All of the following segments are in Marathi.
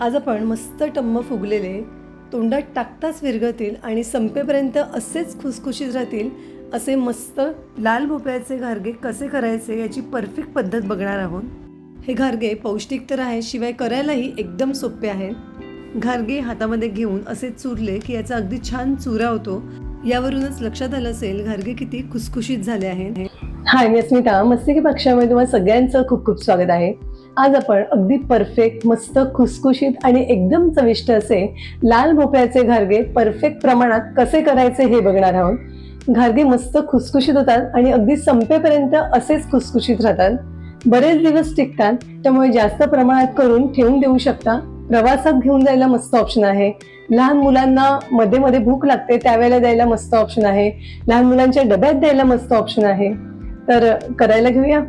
आज आपण मस्त टम्म फुगलेले तोंडात टाकताच विरघळतील आणि संपेपर्यंत असेच खुसखुशीत राहतील असे मस्त लाल भोपळ्याचे घारगे कसे करायचे याची परफेक्ट पद्धत बघणार आहोत. हे घारगे पौष्टिक तर आहे शिवाय करायलाही एकदम सोपे आहे घारगे हातामध्ये घेऊन असे चुरले की याचा अगदी छान चुरा होतो. यावरूनच लक्षात आलं असेल घारगे किती खुसखुशीत झाले आहेत. हाय मी अस्मिता मस्तिकी पक्षामध्ये तुम्हाला सगळ्यांचं खूप खूप स्वागत आहे. आज आपण अगदी परफेक्ट मस्त खुसखुशीत आणि एकदम चविष्ट असे लाल भोपळ्याचे घारगे परफेक्ट प्रमाणात कसे करायचे हे बघणार आहोत. घारगे मस्त खुसखुशीत होतात आणि अगदी संपेपर्यंत असेच खुसखुशीत राहतात. बरेच दिवस टिकतात त्यामुळे जास्त प्रमाणात करून ठेवून देऊ शकता. प्रवासात घेऊन जायला मस्त ऑप्शन आहे. लहान मुलांना मध्ये मध्ये भूक लागते त्यावेळेला द्यायला मस्त ऑप्शन आहे. लहान मुलांच्या डब्यात द्यायला मस्त ऑप्शन आहे. तर करायला घेऊया.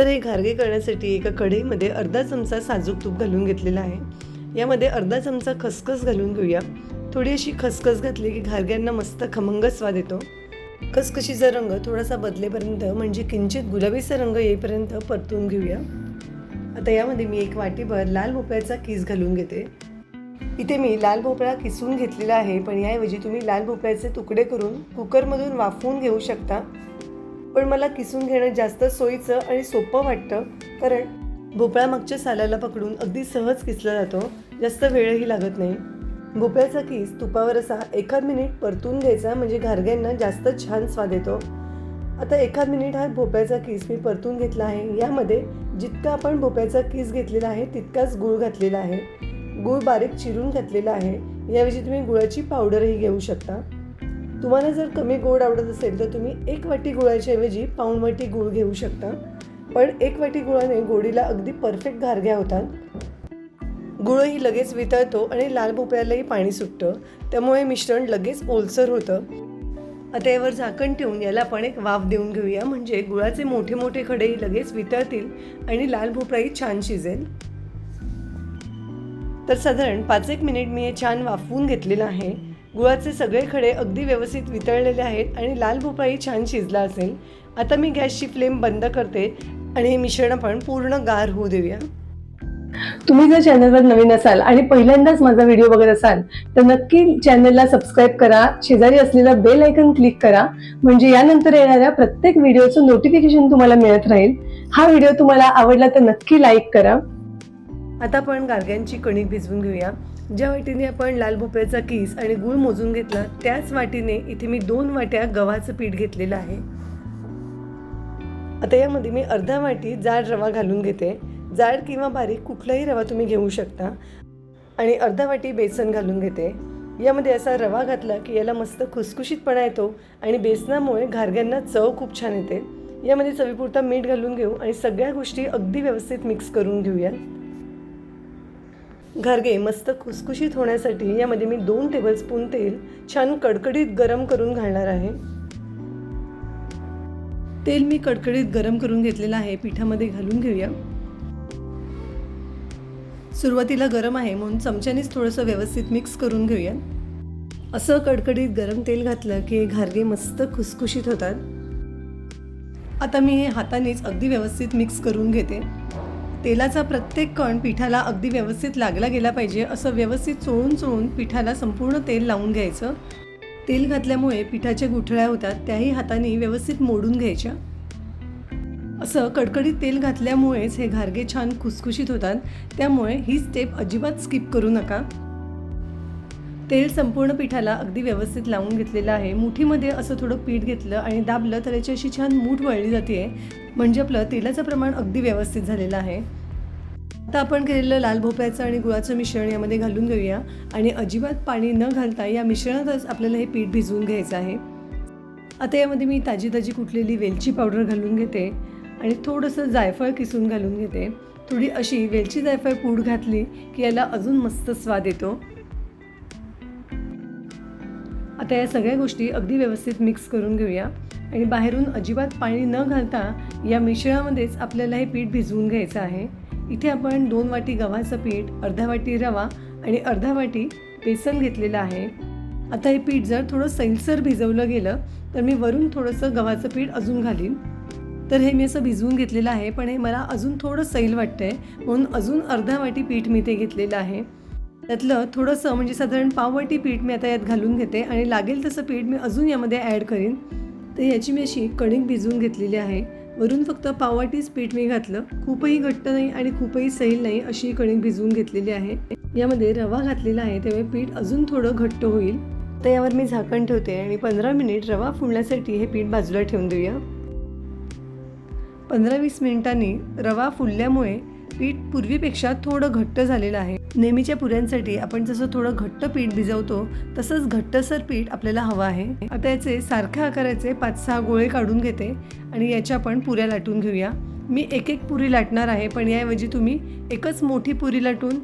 तर हे घारगे करण्यासाठी एका कढईमध्ये अर्धा चमचा साजूक तूप घालून घेतलेला आहे. यामध्ये अर्धा चमचा खसखस घालून घेऊया. थोडी अशी खसखस घातली की घारग्यांना मस्त खमंग स्वाद येतो. खसखशीचा रंग थोडासा बदलेपर्यंत म्हणजे किंचित गुलाबीचा रंग येईपर्यंत परतून घेऊया. आता यामध्ये मी एक वाटीभर लाल भोपळ्याचा किस घालून घेते. इथे मी लाल भोपळा किसून घेतलेला आहे पण याऐवजी तुम्ही लाल भोपळ्याचे तुकडे करून कुकरमधून वाफवून घेऊ शकता. पण मला किसून घेणं जास्त सोयीचं आणि सोपं वाटतं कारण भोपळा मागच्या सालाला पकडून अगदी सहज किसला जातो जास्त वेळही लागत नाही. भोपळ्याचा किस तुपावर असा एखाद मिनिट परतून घ्यायचा म्हणजे घारग्यांना जास्त छान स्वाद येतो. आता एखाद मिनिट हा भोपळ्याचा किस मी परतून घेतला आहे यामध्ये जितका आपण भोपळ्याचा किस घेतलेला आहे तितकाच गूळ घातलेला आहे. गूळ बारीक चिरून घातलेला आहे याऐवजी तुम्ही गुळाची पावडरही घेऊ शकता. तुम्हाला जर कमी गोड आवडत असेल तर तुम्ही एक वाटी गुळाच्या ऐवजी पाऊण वाटी घेऊ शकता. पण एक वाटी गुळाने गोडीला अगदी परफेक्ट घारग्या होतात गुळही लगेच वितळतो आणि लाल भोपळ्यालाही पाणी सुटतं. त्यामुळे मिश्रण लगेच ओलसर होतं. आता यावर झाकण ठेवून याला आपण एक वाफ देऊन घेऊया. म्हणजे गुळाचे मोठे मोठे खडेही लगेच वितळतील आणि लाल भोपळाही छान शिजेल. तर साधारण पाच एक मिनिट मी हे छान वाफवून घेतलेलं आहे. गुळाचे सगळे खडे अगदी व्यवस्थित वितळलेले आहेत आणि लाल भोपळाही छान शिजला असेल. आता मी गॅसची फ्लेम बंद करते आणि हे मिश्रण आपण पूर्ण गार होऊ देऊया. तुम्ही जर चॅनलवर नवीन असाल आणि पहिल्यांदाच माझा व्हिडिओ बघत असाल तर नक्की चॅनलला सबस्क्राईब करा शेजारी असलेला बेल आयकन क्लिक करा. म्हणजे यानंतर येणाऱ्या प्रत्येक व्हिडिओचं नोटिफिकेशन तुम्हाला मिळत राहील. हा व्हिडिओ तुम्हाला आवडला तर नक्की लाईक करा. आता आपण गारग्यांची कणिक भिजवून घेऊया. ज्या वाटीने आपण लाल भोपळ्याचा किस आणि गूळ मोजून घेतला त्याच वाटीने इथे मी दोन वाट्या गव्हाचं पीठ घेतलेलं आहे. आता यामध्ये मी अर्धा वाटी जाड रवा घालून घेते. जाड किंवा बारीक कुठलाही रवा तुम्ही घेऊ शकता. आणि अर्धा वाटी बेसन घालून घेते. यामध्ये असा रवा घातला की याला मस्त खुसखुशीतपणा येतो आणि बेसनामुळे घारग्यांना चव खूप छान येते. यामध्ये चवीपुरता मीठ घालून घेऊ आणि सगळ्या गोष्टी अगदी व्यवस्थित मिक्स करून घेऊयात. घारगे मस्त खुसखुशीत होण्यासाठी यामध्ये मी दोन टेबलस्पून तेल छान कडकडीत गरम करून घालणार आहे. तेल मी कडकडीत गरम करून घेतलेलं आहे. पिठामध्ये घालून घेऊया. सुरुवातीला गरम आहे म्हणून चमच्यानेच थोडंसं व्यवस्थित मिक्स करून घेऊया. असं कडकडीत गरम तेल घातलं की घारगे मस्त खुसखुशीत होतात. आता मी हे हातानेच अगदी व्यवस्थित मिक्स करून घेते. तेलाचा प्रत्येक कण पिठाला अगदी व्यवस्थित लागला गेला पाहिजे असं व्यवस्थित चोळून चोळून पिठाला संपूर्ण तेल लावून घ्यायचं. तेल घातल्यामुळे पिठाच्या गुठळ्या होतात त्याही हाताने व्यवस्थित मोडून घ्यायच्या. असं कडकडीत तेल घातल्यामुळेच हे घारगे छान खुसखुशीत होतात त्यामुळे ही स्टेप अजिबात स्किप करू नका. तेल संपूर्ण पिठाला अगदी व्यवस्थित लावून घेतलेलं आहे. मुठीमध्ये असं थोडं पीठ घेतलं आणि दाबलं तर याची अशी छान मूठ वळली जाते. म्हणजे आपलं तेलाचं प्रमाण अगदी व्यवस्थित झालेलं आहे. आता आपण केलेलं लाल भोपळ्याचं आणि गुळाचं मिश्रण यामध्ये घालून घेऊया. आणि अजिबात पाणी न घालता या मिश्रणातच आपल्याला हे पीठ भिजवून घ्यायचं आहे. आता यामध्ये मी ताजी ताजी कुटलेली वेलची पावडर घालून घेते. आणि थोडंसं जायफळ किसून घालून घेते. थोडी अशी वेलची जायफळ पूड घातली की याला अजून मस्त स्वाद येतो. आता या सगळ्या गोष्टी अगदी व्यवस्थित मिक्स करून घेऊया. आणि बाहेरून अजिबात पाणी न घालता या मिश्रणामध्येच आपल्याला हे पीठ भिजवून घ्यायचं आहे. इथे आपण दोन वाटी गव्हाचं पीठ अर्धा वाटी रवा आणि अर्धा वाटी बेसन घेतलेलं आहे. आता हे पीठ जर थोडं सैलसर भिजवलं गेलं तर मी वरून थोडंसं गव्हाचं पीठ अजून घालीन. तर हे मी असं भिजवून घेतलेलं आहे पण हे मला अजून थोडं सैल वाटतं आहे म्हणून अजून अर्धा वाटी पीठ मी ते घेतलेलं आहे. त्यातलं थोडंसं म्हणजे साधारण पाववाटी पीठ मी आता यात घालून घेते आणि लागेल तसं पीठ मी अजून यामध्ये ॲड करीन. तर याची मी अशी कणिक भिजवून घेतलेली आहे. वरून फक्त पाववाटीच पीठ मी घातलं. खूपही घट्ट नाही आणि खूपही सैल नाही अशी कणिक भिजवून घेतलेली आहे. यामध्ये रवा घातलेला आहे त्यामुळे पीठ अजून थोडं घट्ट होईल. तर यावर मी झाकण ठेवते आणि पंधरा मिनिट रवा फुलण्यासाठी हे पीठ बाजूला ठेवून देऊया. पंधरा वीस मिनिटांनी रवा फुलल्यामुळे पीठ पूर्वीपेक्षा थोडं घट्ट झालेलं आहे. नेहमीच्या पुऱ्यांसाठी आपण जसं थोडं घट्ट पीठ भिजवतो तसंच घट्टसर पीठ आपल्याला हवं आहे. आता याचे सारख्या आकाराचे पाच सहा गोळे काढून घेते आणि याच्या आपण पुऱ्या लाटून घेऊया. मी एक एक पुरी लाटणार आहे पण याऐवजी तुम्ही एकच मोठी पुरी लाटून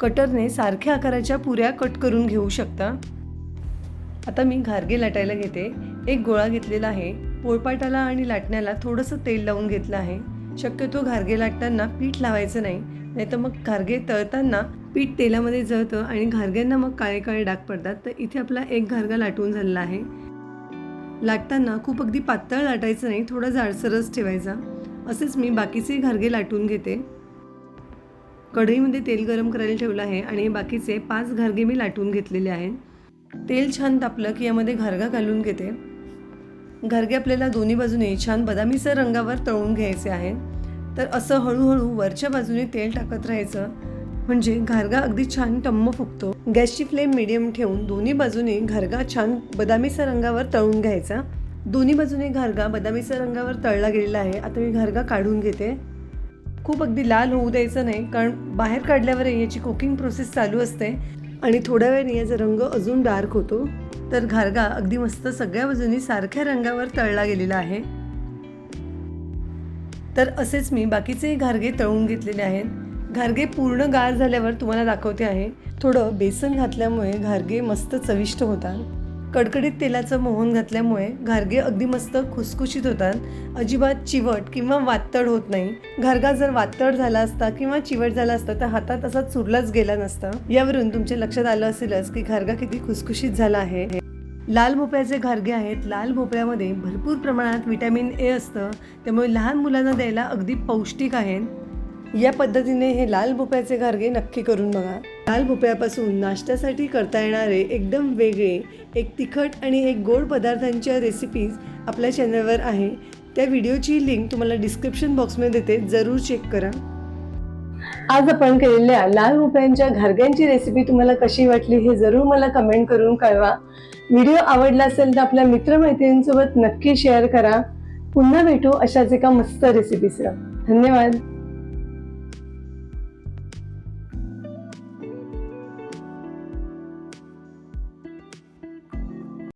कटरने सारख्या आकाराच्या पुऱ्या कट करून घेऊ शकता. आता मी घारगे लाटायला घेते. एक गोळा घेतलेला आहे. पोळपाटाला आणि लाटण्याला थोडंसं तेल लावून घेतलं आहे. शक्यतो घारगे लाटताना पीठ लावायचं नाही नाही तर मग घारगे तळताना पीठ तेलामध्ये जळतं आणि घारग्यांना मग काळे काळे डाग पडतात. तर इथे आपला एक घारगा लाटून झालेला आहे. लाटताना खूप अगदी पातळ लाटायचं नाही थोडा जाडसरच ठेवायचा. असेच मी बाकीचे घारगे लाटून घेते. कढईमध्ये तेल गरम करायला ठेवलं आहे आणि हे बाकीचे पाच घारगे मी लाटून घेतलेले आहेत. तेल छान तापलं की यामध्ये घारगा घालून घेते. घारगे आपल्याला दोन्ही बाजूने छान बदामीसर रंगावर तळून घ्यायचे आहेत. तर असं हळूहळू वरच्या बाजूने तेल टाकत राहायचं. म्हणजे घारगा अगदी छान टम्म फुगतो. गॅसची फ्लेम मिडियम ठेवून दोन्ही बाजूने घारगा छान बदामीचा रंगावर तळून घ्यायचा. दोन्ही बाजूने घारगा बदामीचा रंगावर तळला गेलेला आहे. आता मी घारगा काढून घेते. खूप अगदी लाल होऊ द्यायचं नाही कारण बाहेर काढल्यावर याची कुकिंग प्रोसेस चालू असते. आणि थोड्या वेळाने याचा रंग अजून डार्क होतो. तर घारगा अगदी मस्त सगळ्या बाजूनी सारख्या रंगावर तळला गेलेला आहे. तर असेच मी बाकीचे घारगे तळून घेतलेले आहेत. घारगे पूर्ण गार झाल्यावर तुम्हाला दाखवते आहे. थोडं बेसन घातल्यामुळे घारगे मस्त चविष्ट होतात. कडकडीत तेलाचं मोहन घातल्यामुळे घारगे अगदी मस्त खुसखुशीत होतात. अजिबात चिवट किंवा वातड होत नाही. घारगा जर वातड झाला असता किंवा चिवट झाला असता तर हातात असा चुरलाच गेला नसता. यावरून तुमच्या लक्षात आलं असेलच की घारगा किती खुसखुशीत झाला आहे. लाल भोपळ्याचे घारगे आहेत. लाल भोपळ्यामध्ये भरपूर प्रमाणात विटॅमिन ए असतं. त्यामुळे लहान मुलांना द्यायला अगदी पौष्टिक आहेत. या पद्धतीने हे लाल भोप्याचे घारगे नक्की करून बघा. लाल भोपळ्यापासून नाश्त्यासाठी करता येणारे एकदम वेगळे एक तिखट आणि एक गोड पदार्थांच्या रेसिपीज आपल्या चॅनलवर आहे. त्या व्हिडिओची लिंक तुम्हाला डिस्क्रिप्शन बॉक्समध्ये देते. जरूर चेक करा. आज आपण केलेल्या लाल भोपळ्यांच्या घरग्यांची रेसिपी तुम्हाला कशी वाटली हे जरूर मला कमेंट करून कळवा. व्हिडिओ आवडला असेल तर आपल्या मित्रमैत्रिणींसोबत नक्की शेअर करा. पुन्हा भेटू अशाच एका मस्त रेसिपीसह धन्यवाद.